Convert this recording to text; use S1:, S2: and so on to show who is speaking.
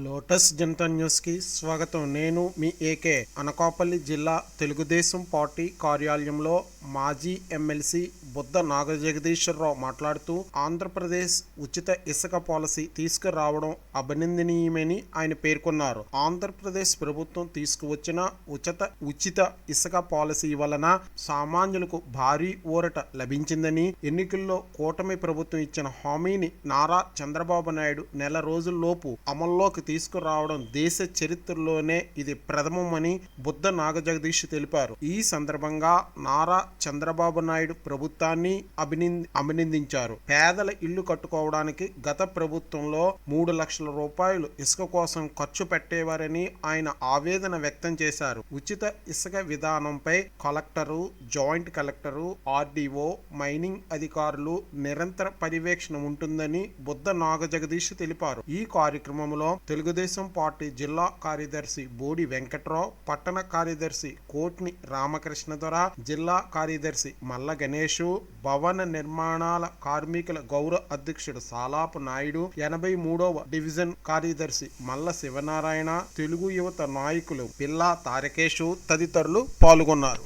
S1: Lotus Janata న్యూస్కి స్వాగతం. నేను మీ ఏకే. అనకాపల్లి జిల్లా తెలుగుదేశం పార్టీ కార్యాలయంలో మాజీ ఎమ్మెల్సీ బుద్ధ నాగజగదీశ్వరరావు మాట్లాడుతూ ఆంధ్రప్రదేశ్ ఉచిత ఇసుక పాలసీ తీసుకురావడం అభినందనీయమని ఆయన పేర్కొన్నారు. ఆంధ్రప్రదేశ్ ప్రభుత్వం తీసుకువచ్చిన ఉచిత ఉచిత ఇసుక పాలసీ వలన సామాన్యులకు భారీ ఊరట లభించిందని ఎన్నికల్లో కూటమి ప్రభుత్వం ఇచ్చిన హామీని నారా చంద్రబాబు నాయుడు నెల రోజుల్లోపు అమల్లోకి తీసుకురావడం దేశ చరిత్రలోనే ఇది ప్రథమమని బుద్ధ నాగజగదీష్ తెలిపారు. ఈ సందర్భంగా నారా చంద్రబాబు నాయుడు మొత్తాన్ని అభినంది అభినందించారు. పేదల ఇల్లు కట్టుకోవడానికి గత ప్రభుత్వంలో మూడు లక్షల రూపాయలు ఇసుక కోసం ఖర్చు పెట్టేవారని ఆయన ఆవేదన వ్యక్తం చేశారు. ఉచిత ఇసుక విధానంపై collector joint collector RDO mining అధికారులు నిరంతర పర్యవేక్షణ ఉంటుందని బుద్ధ నాగజగదీష్ తెలిపారు. ఈ కార్యక్రమంలో తెలుగుదేశం పార్టీ జిల్లా కార్యదర్శి బోడి వెంకట్రావు పట్టణ కార్యదర్శి కోట్ని రామకృష్ణ దొర జిల్లా కార్యదర్శి మల్ల గణేషు భవన నిర్మాణాల కార్మికుల గౌరవ అధ్యక్షుడు సాలాపు నాయుడు ఎనభై మూడవ డివిజన్ కార్యదర్శి మల్ల శివనారాయణ తెలుగు యువత నాయకులు పిల్లా తారకేషు తదితరులు పాల్గొన్నారు.